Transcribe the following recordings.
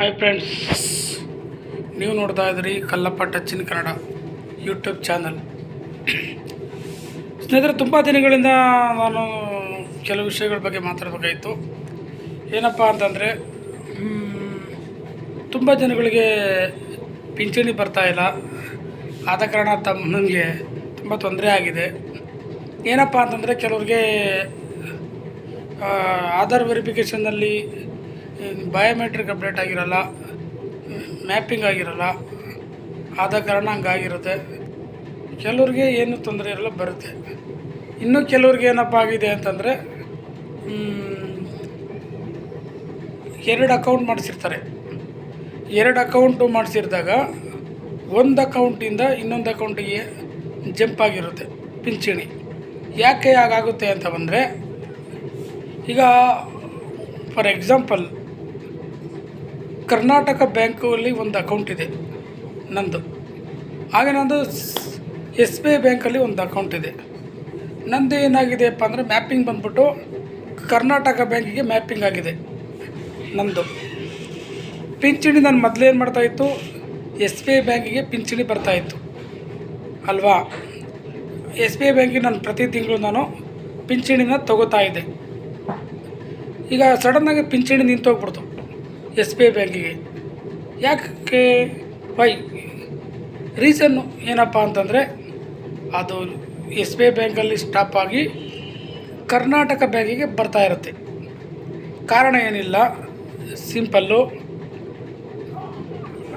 Hi friends ನೀವು ನೋಡ್ತಾ ಇದ್ದೀರಿ ಕಲ್ಲಪ್ಪ ಟಚ್ಚಿನ ಕನ್ನಡ ಯೂಟ್ಯೂಬ್ ಚಾನಲ್ ಸ್ನೇಹಿತರೆ, ತುಂಬ ದಿನಗಳಿಂದ ನಾನು ಕೆಲವು ವಿಷಯಗಳ ಬಗ್ಗೆ ಮಾತಾಡಬೇಕಾಯಿತು ಏನಪ್ಪ ಅಂತಂದರೆ ತುಂಬ ಜನಗಳಿಗೆ ಪಿಂಚಣಿ ಬರ್ತಾಯಿಲ್ಲ ಆದ ಕಾರಣ ತಮ್ಮ ನನಗೆ ತುಂಬ ತೊಂದರೆ ಆಗಿದೆ. ಏನಪ್ಪ ಅಂತಂದರೆ, ಕೆಲವ್ರಿಗೆ ಆಧಾರ್ ವೆರಿಫಿಕೇಷನ್ನಲ್ಲಿ ಬಯೋಮೆಟ್ರಿಕ್ ಅಪ್ಡೇಟ್ ಆಗಿರಲ್ಲ ಮ್ಯಾಪಿಂಗ್ ಆಗಿರಲ್ಲ, ಆದ ಕಾರಣ ಹಂಗಾಗಿರುತ್ತೆ. ಕೆಲವ್ರಿಗೆ ಏನು ತೊಂದರೆ ಇರಲ್ಲ, ಬರುತ್ತೆ. ಇನ್ನು ಕೆಲವ್ರಿಗೆ ಏನಪ್ಪ ಆಗಿದೆ ಅಂತಂದರೆ ಎರಡು ಅಕೌಂಟ್ ಮಾಡಿಸಿರ್ತಾರೆ. ಎರಡು ಅಕೌಂಟು ಮಾಡಿಸಿರಿದಾಗ, ಒಂದು ಅಕೌಂಟಿಂದ ಇನ್ನೊಂದು ಅಕೌಂಟಿಗೆ ಜಂಪ್ ಆಗಿರುತ್ತೆ, ಪಿಂಚಣಿ. ಯಾಕೆ ಹಾಗಾಗುತ್ತೆ ಅಂತ ಬಂದರೆ, ಈಗ ಫಾರ್ ಎಕ್ಸಾಂಪಲ್ ಕರ್ನಾಟಕ ಬ್ಯಾಂಕಲ್ಲಿ ಒಂದು ಅಕೌಂಟ್ ಇದೆ, ನಂದು. ಹಾಗೆ ನಂದು ಎಸ್ ಬಿ ಐ ಬ್ಯಾಂಕಲ್ಲಿ ಒಂದು ಅಕೌಂಟ್ ಇದೆ. ನಂದು ಏನಾಗಿದೆಯಪ್ಪ ಅಂದರೆ ಮ್ಯಾಪಿಂಗ್ ಬಂದ್ಬಿಟ್ಟು ಕರ್ನಾಟಕ ಬ್ಯಾಂಕಿಗೆ ಮ್ಯಾಪಿಂಗ್ ಆಗಿದೆ, ನಂದು. ಪಿಂಚಣಿ ನಾನು ಮೊದಲೇನು ಮಾಡ್ತಾಯಿತ್ತು ಎಸ್ ಬಿ ಐ ಬ್ಯಾಂಕಿಗೆ ಪಿಂಚಣಿ ಬರ್ತಾಯಿತ್ತು ಅಲ್ವಾ? ಎಸ್ ಬಿ ಐ ಬ್ಯಾಂಕಿಗೆ ನಾನು ಪ್ರತಿ ತಿಂಗಳು ನಾನು ಪಿಂಚಣಿನ ತಗೋತಾ ಇದ್ದೆ. ಈಗ ಸಡನ್ನಾಗಿ ಪಿಂಚಣಿ ನಿಂತೋಗ್ಬಿಡ್ತು. ಎಸ್ ಬಿ ಐ ಬ್ಯಾಂಕಿಗೆ. ಯಾಕೆ ವೈ? ರೀಸನ್ನು ಏನಪ್ಪ ಅಂತಂದರೆ, ಅದು ಎಸ್ ಬಿ ಐ ಬ್ಯಾಂಕಲ್ಲಿ ಸ್ಟಾಪ್ ಆಗಿ ಕರ್ನಾಟಕ ಬ್ಯಾಂಕಿಗೆ ಬರ್ತಾ ಇರುತ್ತೆ. ಕಾರಣ ಏನಿಲ್ಲ, simple.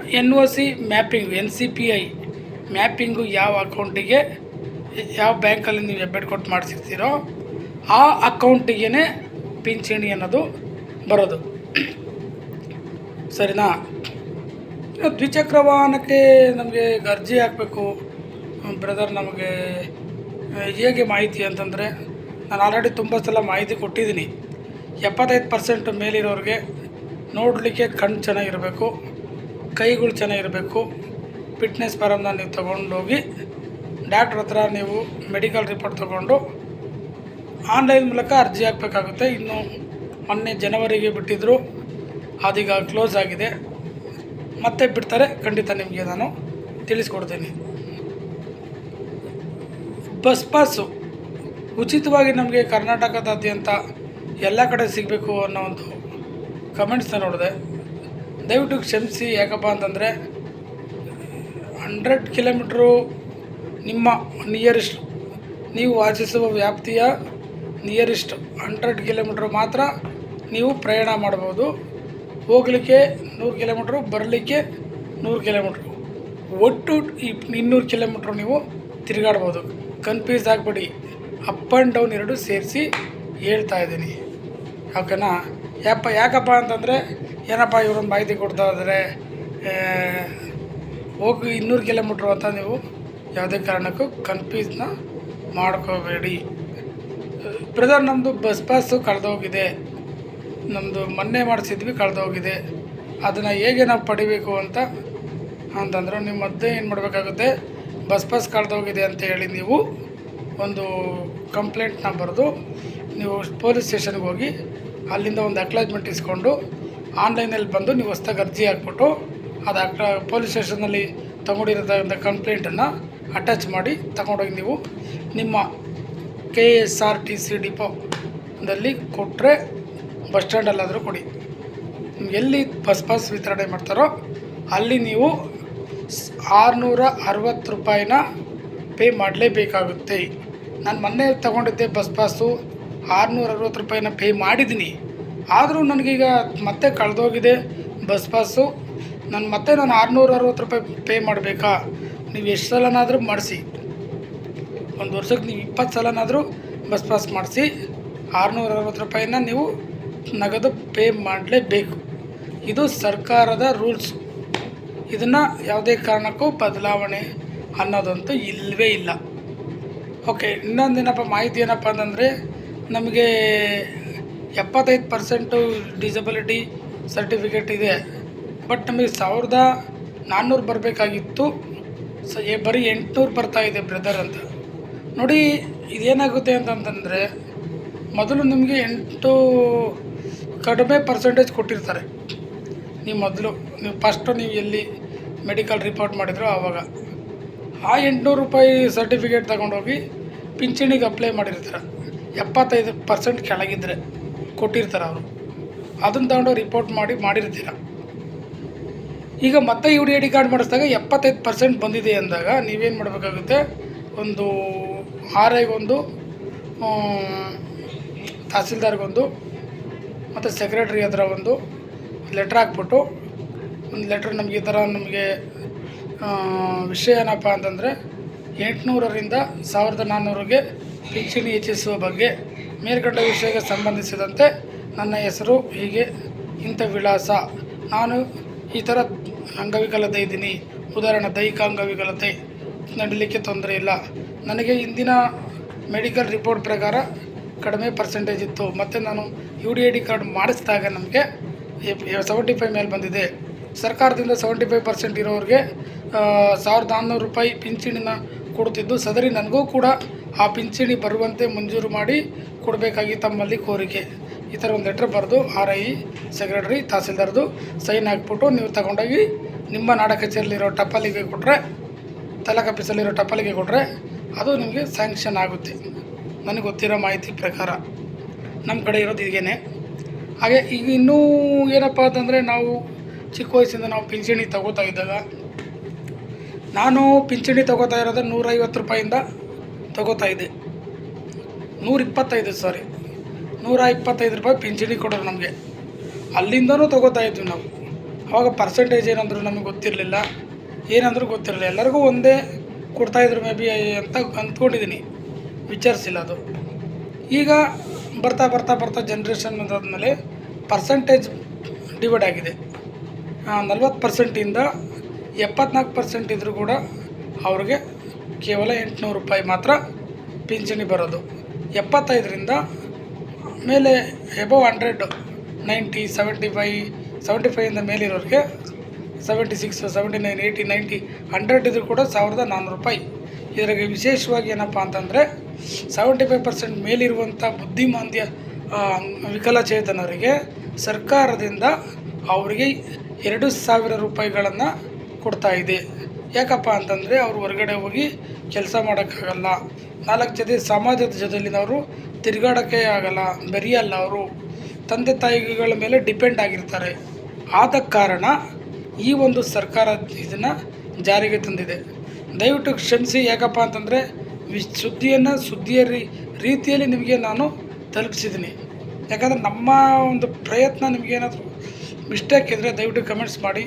N O C mapping, N C P I mapping ಯಾವ ಅಕೌಂಟಿಗೆ, ಯಾವ ಬ್ಯಾಂಕಲ್ಲಿ ನೀವು ಹೆಬ್ಬೆಟ್ ಕೊಟ್ಟು ಮಾಡಿಸಿರ್ತೀರೋ, ಆ ಅಕೌಂಟಿಗೆ ಪಿಂಚಣಿ ಅನ್ನೋದು ಬರೋದು. ಸರಿನಾ? ದ್ವಿಚಕ್ರ ವಾಹನಕ್ಕೆ ನಮಗೆ ಅರ್ಜಿ ಹಾಕಬೇಕು. ಬ್ರದರ್, ನಮಗೆ ಹೇಗೆ ಮಾಹಿತಿ ಅಂತಂದರೆ, ನಾನು ಆಲ್ರೆಡಿ ತುಂಬ ಸಲ ಮಾಹಿತಿ ಕೊಟ್ಟಿದ್ದೀನಿ. ಎಪ್ಪತ್ತೈದು ಪರ್ಸೆಂಟ್ ಮೇಲಿರೋರಿಗೆ ನೋಡಲಿಕ್ಕೆ ಕಣ್ಣು ಚೆನ್ನಾಗಿರಬೇಕು, ಕೈಗಳು ಚೆನ್ನಾಗಿರಬೇಕು ಫಿಟ್ನೆಸ್ ಫಾರಮ್ನ ನೀವು ತೊಗೊಂಡೋಗಿ ಡಾಕ್ಟ್ರ್ ಹತ್ರ ನೀವು ಮೆಡಿಕಲ್ ರಿಪೋರ್ಟ್ ತೊಗೊಂಡು ಆನ್ಲೈನ್ ಮೂಲಕ ಅರ್ಜಿ ಹಾಕಬೇಕಾಗುತ್ತೆ. ಇನ್ನು ಮೊನ್ನೆ ಜನವರಿಗೆ ಬಿಟ್ಟಿದ್ದರು ಅದೀಗ ಕ್ಲೋಸ್ ಆಗಿದೆ. ಮತ್ತೆ ಬಿಡ್ತಾರೆ. ಖಂಡಿತ ನಿಮಗೆ ನಾನು ತಿಳಿಸ್ಕೊಡ್ತೀನಿ. ಬಸ್ ಪಾಸು ಉಚಿತವಾಗಿ ನಮಗೆ ಕರ್ನಾಟಕದಾದ್ಯಂತ ಎಲ್ಲ ಕಡೆ ಸಿಗಬೇಕು ಅನ್ನೋ ಒಂದು ಕಮೆಂಟ್ಸ್ನ ನೋಡಿದೆ. ದಯವಿಟ್ಟು ಕ್ಷಮಿಸಿ. ಯಾಕಪ್ಪ ಅಂತಂದರೆ ಹಂಡ್ರೆಡ್ ಕಿಲೋಮೀಟ್ರು ನಿಮ್ಮ ನಿಯರೆಸ್ಟ್ ನೀವು ವಾಸಿಸುವ ವ್ಯಾಪ್ತಿಯ ನಿಯರೆಸ್ಟ್ ಹಂಡ್ರೆಡ್ ಕಿಲೋಮೀಟ್ರ್ ಮಾತ್ರ ನೀವು ಪ್ರಯಾಣ ಮಾಡ್ಬೋದು. ಹೋಗಲಿಕ್ಕೆ ನೂರು ಕಿಲೋಮೀಟ್ರು, ಬರಲಿಕ್ಕೆ ನೂರು ಕಿಲೋಮೀಟ್ರು. ಒಟ್ಟು ಇಪ್ ಇನ್ನೂರು ಕಿಲೋಮೀಟ್ರು ನೀವು ತಿರುಗಾಡ್ಬೋದು. ಕನ್ಫ್ಯೂಸ್ ಆಗಬೇಡಿ. ಅಪ್ ಆ್ಯಂಡ್ ಡೌನ್ ಎರಡು ಸೇರಿಸಿ ಹೇಳ್ತಾ ಇದ್ದೀನಿ. ಓಕೆನಾ? ಯಾಪ ಯಾಕಪ್ಪ ಅಂತಂದರೆ, ಏನಪ್ಪ ಇವ್ರನ್ನ ಮಾಹಿತಿ ಕೊಡ್ತಾ ಇದ್ದಾರೆ? ಹೋಗಿ ಇನ್ನೂರು ಕಿಲೋಮೀಟ್ರು ಅಂತ ನೀವು ಯಾವುದೇ ಕಾರಣಕ್ಕೂ ಕನ್ಫ್ಯೂಸ್ನ ಮಾಡ್ಕೋಬೇಡಿ. ಬ್ರದರ್ ನಮ್ಮದು ಬಸ್ ಪಾಸು ಕಳೆದೋಗಿದೆ. ನಮ್ಮದು ಮೊನ್ನೆ ಮಾಡಿಸಿದ್ವಿ ಕಳೆದೋಗಿದೆ ಅದನ್ನು ಹೇಗೆ ನಾವು ಪಡಿಬೇಕು ಅಂತ ಅಂತಂದ್ರೆ ನಿಮ್ಮ ಮದ್ದು ಏನು ಮಾಡಬೇಕಾಗುತ್ತೆ? ಬಸ್ ಬಸ್ ಕಳೆದೋಗಿದೆ ಅಂತ ಹೇಳಿ ನೀವು ಒಂದು ಕಂಪ್ಲೇಂಟ್ನ ಬರೆದು ನೀವು ಪೊಲೀಸ್ ಸ್ಟೇಷನ್ಗೆ ಹೋಗಿ ಅಲ್ಲಿಂದ ಒಂದು ಅಕ್ಲಾಜ್ಮೆಂಟ್ ಇಸ್ಕೊಂಡು ಆನ್ಲೈನಲ್ಲಿ ಬಂದು ನೀವು ಹೊಸ್ದಾಗಿ ಅರ್ಜಿ ಹಾಕ್ಬಿಟ್ಟು ಅದು ಅಕ್ಲ ಪೊಲೀಸ್ ಸ್ಟೇಷನ್ನಲ್ಲಿ ತಗೊಂಡಿರೋದಂಥ ಕಂಪ್ಲೇಂಟನ್ನು ಅಟ್ಯಾಚ್ ಮಾಡಿ ತಗೊಂಡೋಗಿ ನೀವು ನಿಮ್ಮ K S R T C ಡಿಪೋದಲ್ಲಿ ಕೊಟ್ಟರೆ ಬಸ್ ಸ್ಟ್ಯಾಂಡಲ್ಲಾದರೂ ಕೊಡಿ. ಎಲ್ಲಿ ಬಸ್ ಪಾಸ್ ವಿತರಣೆ ಮಾಡ್ತಾರೋ ಅಲ್ಲಿ ನೀವು ಆರುನೂರ ಅರವತ್ತು ರೂಪಾಯಿನ ಪೇ ಮಾಡಲೇಬೇಕಾಗುತ್ತೆ. ನಾನು ಮೊನ್ನೆ ತಗೊಂಡಿದ್ದೆ ಬಸ್ ಪಾಸು, ಆರುನೂರ ಅರವತ್ತು ರೂಪಾಯಿನ ಪೇ ಮಾಡಿದ್ದೀನಿ. ಆದರೂ ನನಗೀಗ ಮತ್ತೆ ಕಳೆದೋಗಿದೆ ಬಸ್ ಪಾಸು. ನಾನು ಮತ್ತೆ ನಾನು ಆರುನೂರ ಅರವತ್ತು ರೂಪಾಯಿ ಪೇ ಮಾಡಬೇಕಾ? ನೀವು ಎಷ್ಟು ಸಲನಾದರೂ ಮಾಡಿಸಿ. ಒಂದು ವರ್ಷಕ್ಕೆ ನೀವು ಇಪ್ಪತ್ತು ಸಲನಾದರೂ ಬಸ್ ಪಾಸ್ ಮಾಡಿಸಿ. ಆರುನೂರ ಅರವತ್ತು ರೂಪಾಯಿನ ನೀವು ನಗದು ಪೇ ಮಾಡಲೇಬೇಕು. ಇದು ಸರ್ಕಾರದ ರೂಲ್ಸ್. ಇದನ್ನು ಯಾವುದೇ ಕಾರಣಕ್ಕೂ ಬದಲಾವಣೆ ಅನ್ನೋದಂತೂ ಇಲ್ಲವೇ ಇಲ್ಲ. ಓಕೆ, ಇನ್ನೊಂದು ಏನಪ್ಪ, ಮಾಹಿತಿ ಏನಪ್ಪ ಅಂತಂದರೆ, ನಮಗೆ ಎಪ್ಪತ್ತೈದು ಪರ್ಸೆಂಟು ಡಿಸಬಿಲಿಟಿ ಸರ್ಟಿಫಿಕೇಟ್ ಇದೆ. ಬಟ್ ನಮಗೆ ಸಾವಿರದ ನಾನ್ನೂರು ಬರಬೇಕಾಗಿತ್ತು. ಸ ಬರೀ ಎಂಟುನೂರು ಬರ್ತಾ ಇದೆ ಬ್ರದರ್ ಅಂತ. ನೋಡಿ, ಇದೇನಾಗುತ್ತೆ ಅಂತಂತಂದರೆ ಮೊದಲು ನಿಮಗೆ ಎಂಟು ಕಡಿಮೆ ಪರ್ಸೆಂಟೇಜ್ ಕೊಟ್ಟಿರ್ತಾರೆ. ನೀವು ಮೊದಲು, ನೀವು ಫಸ್ಟು ನೀವು ಎಲ್ಲಿ ಮೆಡಿಕಲ್ ರಿಪೋರ್ಟ್ ಮಾಡಿದ್ರು ಆವಾಗ ಆ ಎಂಟುನೂರು ರೂಪಾಯಿ ಸರ್ಟಿಫಿಕೇಟ್ ತಗೊಂಡೋಗಿ ಪಿಂಚಣಿಗೆ ಅಪ್ಲೈ ಮಾಡಿರ್ತಾರೆ. ಎಪ್ಪತ್ತೈದು ಪರ್ಸೆಂಟ್ ಕೆಳಗಿದ್ರೆ ಕೊಟ್ಟಿರ್ತಾರೆ ಅವರು. ಅದನ್ನು ತಗೊಂಡು ರಿಪೋರ್ಟ್ ಮಾಡಿ ಮಾಡಿರ್ತೀರ. ಈಗ ಮತ್ತೆ U D I D card ಮಾಡಿಸಿದಾಗ ಎಪ್ಪತ್ತೈದು ಪರ್ಸೆಂಟ್ ಬಂದಿದೆ ಅಂದಾಗ ನೀವೇನು ಮಾಡಬೇಕಾಗುತ್ತೆ? ಒಂದು ಆರ್ ಐಗೊಂದು ತಹಸೀಲ್ದಾರ್ಗೊಂದು ಮತ್ತು ಸೆಕ್ರೆಟ್ರಿ ಹತ್ರ ಒಂದು ಲೆಟ್ರ್ ಹಾಕ್ಬಿಟ್ಟು, ಒಂದು ಲೆಟ್ರ್ ನಮಗೆ ಈ ಥರ ನಮಗೆ ವಿಷಯ ಏನಪ್ಪ ಅಂತಂದರೆ ಎಂಟುನೂರರಿಂದ ಸಾವಿರದ ನಾನ್ನೂರಿಗೆ ಪಿಂಚಣಿ ಹೆಚ್ಚಿಸುವ ಬಗ್ಗೆ ಮೇಲ್ಕಂಡ ವಿಷಯಕ್ಕೆ ಸಂಬಂಧಿಸಿದಂತೆ ನನ್ನ ಹೆಸರು ಹೀಗೆ ಇಂಥ ವಿಳಾಸ. ನಾನು ಈ ಥರ ಅಂಗವಿಕಲತೆ ಇದ್ದೀನಿ. ಉದಾಹರಣೆ, ದೈಹಿಕ ಅಂಗವಿಕಲತೆ. ನಡೀಲಿಕ್ಕೆ ತೊಂದರೆ ಇಲ್ಲ. ನನಗೆ ಇಂದಿನ ಮೆಡಿಕಲ್ ರಿಪೋರ್ಟ್ ಪ್ರಕಾರ ಕಡಿಮೆ ಪರ್ಸೆಂಟೇಜ್ ಇತ್ತು. ಮತ್ತು ನಾನು U D I D card ಮಾಡಿಸಿದಾಗ ನಮಗೆ ಸೆವೆಂಟಿ ಫೈವ್ ಮೇಲೆ ಬಂದಿದೆ. ಸರ್ಕಾರದಿಂದ ಸೆವೆಂಟಿ ಫೈವ್ ಪರ್ಸೆಂಟ್ ಇರೋರಿಗೆ ಸಾವಿರದ ನಾನ್ನೂರು ರೂಪಾಯಿ ಪಿಂಚಣಿನ ಕೊಡುತ್ತಿದ್ದು, ಸದರಿ ನನಗೂ ಕೂಡ ಆ ಪಿಂಚಣಿ ಬರುವಂತೆ ಮಂಜೂರು ಮಾಡಿ ಕೊಡಬೇಕಾಗಿ ತಮ್ಮಲ್ಲಿ ಕೋರಿಕೆ. ಈ ಥರ ಒಂದು ಲೆಟ್ರ್ ಬರೆದು ಆರ್ ಐ ಸೆಕ್ರೆಟರಿ ತಹಸೀಲ್ದಾರ್ದು ಸೈನ್ ಹಾಕ್ಬಿಟ್ಟು ನೀವು ತಗೊಂಡೋಗಿ ನಿಮ್ಮ ನಾಡ ಕಚೇರಿಲಿರೋ ಟಪಾಲಿಗೆ ಕೊಟ್ಟರೆ ತಾಲೂಕು ಟಪ್ಪಲಿಗೆ ಟಪಾಲಿಗೆ ಕೊಟ್ಟರೆ ಅದು ನಿಮಗೆ ಸ್ಯಾಂಕ್ಷನ್ ಆಗುತ್ತೆ. ನನಗೆ ಗೊತ್ತಿರೋ ಮಾಹಿತಿ ಪ್ರಕಾರ ನಮ್ಮ ಕಡೆ ಇರೋದು ಹೀಗೇನೆ. ಹಾಗೆ ಈಗ ಇನ್ನೂ ಏನಪ್ಪ ಅಂತಂದರೆ ನಾವು ಚಿಕ್ಕ ವಯಸ್ಸಿಂದ ನಾವು ಪಿಂಚಣಿ ತಗೋತಾ ಇದ್ದಾಗ ನಾನು ಪಿಂಚಣಿ ತಗೋತಾ ಇರೋದು ನೂರೈವತ್ತು ರೂಪಾಯಿಂದ ತಗೋತಾ ಇದ್ದೆ. ನೂರ ಇಪ್ಪತ್ತೈದು ಸಾರಿ ನೂರ ಇಪ್ಪತ್ತೈದು ರೂಪಾಯಿ ಪಿಂಚಣಿ ಕೊಡೋರು ನಮಗೆ. ಅಲ್ಲಿಂದನೂ ತಗೋತಾ ಇದ್ವಿ ನಾವು. ಅವಾಗ ಪರ್ಸೆಂಟೇಜ್ ಏನಂದ್ರು ನಮಗೆ ಗೊತ್ತಿರಲಿಲ್ಲ. ಏನಂದ್ರೂ ಗೊತ್ತಿರಲಿಲ್ಲ. ಎಲ್ಲರಿಗೂ ಒಂದೇ ಕೊಡ್ತಾಯಿದ್ರು ಮೇ ಬಿ ಅಂತ ಅಂದ್ಕೊಂಡಿದ್ದೀನಿ ವಿಚಾರಿಸಿಲ್ಲ ಅದು. ಈಗ ಬರ್ತಾ ಬರ್ತಾ ಬರ್ತಾ ಜನ್ರೇಷನ್ ಅದಾದಮೇಲೆ ಪರ್ಸೆಂಟೇಜ್ ಡಿವೈಡ್ ಆಗಿದೆ. ನಲ್ವತ್ತು ಪರ್ಸೆಂಟಿಂದ ಎಪ್ಪತ್ನಾಲ್ಕು ಪರ್ಸೆಂಟ್ ಇದ್ದರೂ ಕೂಡ ಅವ್ರಿಗೆ ಕೇವಲ ಎಂಟುನೂರು ರೂಪಾಯಿ ಮಾತ್ರ ಪಿಂಚಣಿ ಬರೋದು. ಎಪ್ಪತ್ತೈದರಿಂದ ಮೇಲೆ above hundred ninety seventy five seventy ಫೈಯಿಂದ ಮೇಲಿರೋರಿಗೆ seventy six seventy nine eighty ninety hundred ಇದ್ದರೂ ಕೂಡ ಸಾವಿರದ ನಾನ್ನೂರು ರೂಪಾಯಿ. ಇದ್ರಾಗೆ ವಿಶೇಷವಾಗಿ ಏನಪ್ಪ ಅಂತಂದರೆ ಸೆವೆಂಟಿ ಫೈವ್ ಪರ್ಸೆಂಟ್ ಮೇಲಿರುವಂಥ ಬುದ್ಧಿಮಾಂದ್ಯ ವಿಕಲಚೇತನರಿಗೆ ಸರ್ಕಾರದಿಂದ ಅವರಿಗೆ ಎರಡು ಸಾವಿರ ರೂಪಾಯಿಗಳನ್ನು ಕೊಡ್ತಾ ಇದೆ. ಯಾಕಪ್ಪ ಅಂತಂದರೆ ಅವರು ಹೊರಗಡೆ ಹೋಗಿ ಕೆಲಸ ಮಾಡೋಕ್ಕಾಗಲ್ಲ. ನಾಲ್ಕು ಜೊತೆ ಸಮಾಜದ ಜೊತೆಲಿನವರು ತಿರುಗಾಡೋಕ್ಕೆ ಆಗಲ್ಲ, ಬೆರೆಯಲ್ಲ ಅವರು. ತಂದೆ ತಾಯಿಗಳ ಮೇಲೆ ಡಿಪೆಂಡ್ ಆಗಿರ್ತಾರೆ. ಆದ ಕಾರಣ ಈ ಒಂದು ಸರ್ಕಾರ ಇದನ್ನು ಜಾರಿಗೆ ತಂದಿದೆ. ದಯವಿಟ್ಟು ಕ್ಷಮಿಸಿ, ಯಾಕಪ್ಪ ಅಂತಂದರೆ ವಿಶ್ ಸುದ್ದಿಯನ್ನು ಸುದ್ದಿಯ ರೀತಿಯಲ್ಲಿ ನಿಮಗೆ ನಾನು ತಲುಪಿಸಿದ್ದೀನಿ. ಯಾಕಂದರೆ ನಮ್ಮ ಒಂದು ಪ್ರಯತ್ನ ನಿಮಗೇನಾದರೂ ಮಿಸ್ಟೇಕ್ ಇದ್ದರೆ ದಯವಿಟ್ಟು ಕಮೆಂಟ್ಸ್ ಮಾಡಿ.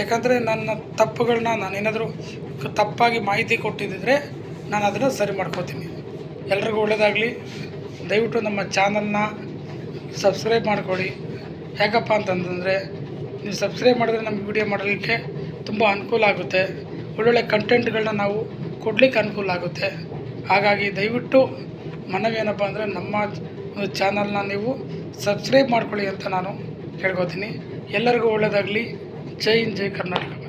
ಯಾಕಂದರೆ ನನ್ನ ತಪ್ಪುಗಳನ್ನ ನಾನೇನಾದರೂ ತಪ್ಪಾಗಿ ಮಾಹಿತಿ ಕೊಟ್ಟಿದ್ದರೆ ನಾನು ಅದನ್ನು ಸರಿ ಮಾಡ್ಕೋತೀನಿ. ಎಲ್ರಿಗೂ ಒಳ್ಳೆಯದಾಗಲಿ ದಯವಿಟ್ಟು ನಮ್ಮ ಚಾನಲ್ನ ಸಬ್ಸ್ಕ್ರೈಬ್ ಮಾಡಿಕೊಡಿ ಯಾಕಪ್ಪ ಅಂತಂತಂದರೆ ನೀವು ಸಬ್ಸ್ಕ್ರೈಬ್ ಮಾಡಿದ್ರೆ ನಮ್ಮ ವಿಡಿಯೋ ಮಾಡಲಿಕ್ಕೆ ತುಂಬ ಅನುಕೂಲ ಆಗುತ್ತೆ. ಒಳ್ಳೊಳ್ಳೆ ಕಂಟೆಂಟ್ಗಳನ್ನ ನಾವು ಕೊಡಲಿಕ್ಕೆ ಅನುಕೂಲ ಆಗುತ್ತೆ. ಹಾಗಾಗಿ ದಯವಿಟ್ಟು ಮನವಿ ಏನಪ್ಪ ಅಂದರೆ ನಮ್ಮ ಒಂದು ಚಾನಲ್ನ ನೀವು ಸಬ್ಸ್ಕ್ರೈಬ್ ಮಾಡ್ಕೊಳ್ಳಿ ಅಂತ ನಾನು ಕೇಳ್ಕೊತೀನಿ ಎಲ್ಲರಿಗೂ ಒಳ್ಳೆಯದಾಗಲಿ ಜೈ ಹಿಂದ್, ಜೈ ಕರ್ನಾಟಕ.